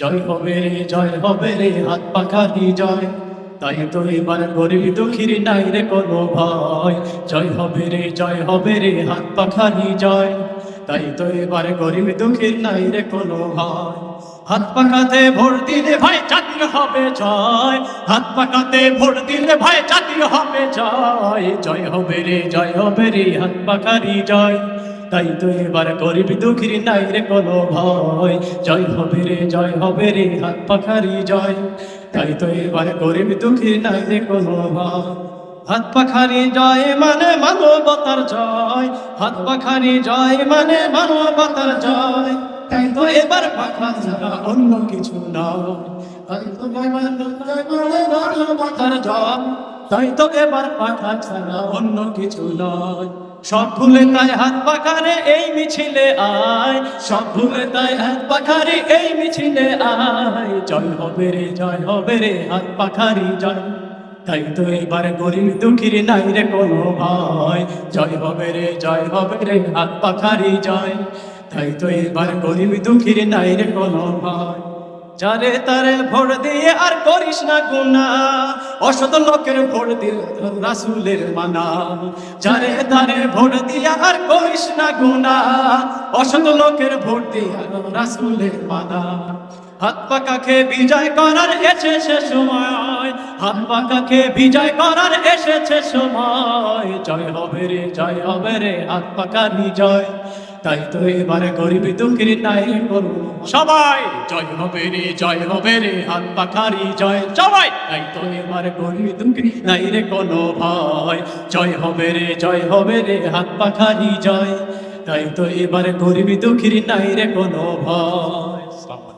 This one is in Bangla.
জয় হবে রে, জয় হবে রে, হাত পাখানি জয়। তাই তো এবার গরিব দুঃখীর নাই রে কোনো ভয়। জয় হবে রে, জয় হবে রে, হাত পাখানি জয়। তাই তো এবার গরিব দুঃখীর নাই রে কোনো ভয়। হাত পাখাতে ভোট দিলে ভাই জাতির হবে জয়। হাত পাখাতে ভোট দিলে ভাই জাতির হবে জয়। জয় হবে রে, জয় হবে রে, হাত পাখারি জয়। তাই তো এবার গরিব দুঃখীর নাই রে কোনো ভয়। জয় হবে রে, জয় হবে রে, হাত পাখারি জয়। তাই তো এবার গরিব দুঃখীর নাই রে কোনো ভয়। হাত পাখারি জয় মানে মানবতার জয়। হাত পাখারি জয় মানে মানবতার জয়। তাই তো এবার পাখা ছাড়া অন্য কিছু নয়। তাই তো মানবতার মানে মানবতার জয়। তাই তো এবার পাখা ছাড়া অন্য কিছু নয়। সব ভুলে তাই হাত পাখারে এই মিছিলে আয়। সব ভুলে তাই হাত পাখারে এই মিছিলে আয়। জয় হবে রে, জয় হবে রে, হাত পাখারি জয়। তাই তো এবার গরিব দুঃখীর নাই রে কোনো ভয়। জয় হবে রে, জয় হবে রে, হাত পাখারি জয়। তাই তো এবার গরিব দুঃখীর নাই রে কোনো ভয়। যারে তারে ভোট দিয়ে আর করিস না গুনা অসত লোকের ভোট দিল রাসুলের মানা। যারে তারে ভোট দিয়ে আর করিস না গুনা অসত লোকের ভোট দিয়ে রাসুলের মানা। হাত পাকাকে বিজয় করার এসেছে সময়। হাত পাকাকে বিজয় করার এসেছে সময়। জয় হবে রে, জয় হবে রে, হাত পাকা বিজয় তাই তো এবারে গরিব দুঃখের নাই করব। সবাই, জয় হবে রে, জয় হবে রে, হাত পাখারি জয়, সবাই। তাই তো এবারে গরিব দুঃখের নাই রে, কোনো ভয়। জয় হবে রে, জয় হবে রে, হাত পাখারি জয়। তাই তো এবারে গরিব দুঃখের নাই রে, কোনো ভয়।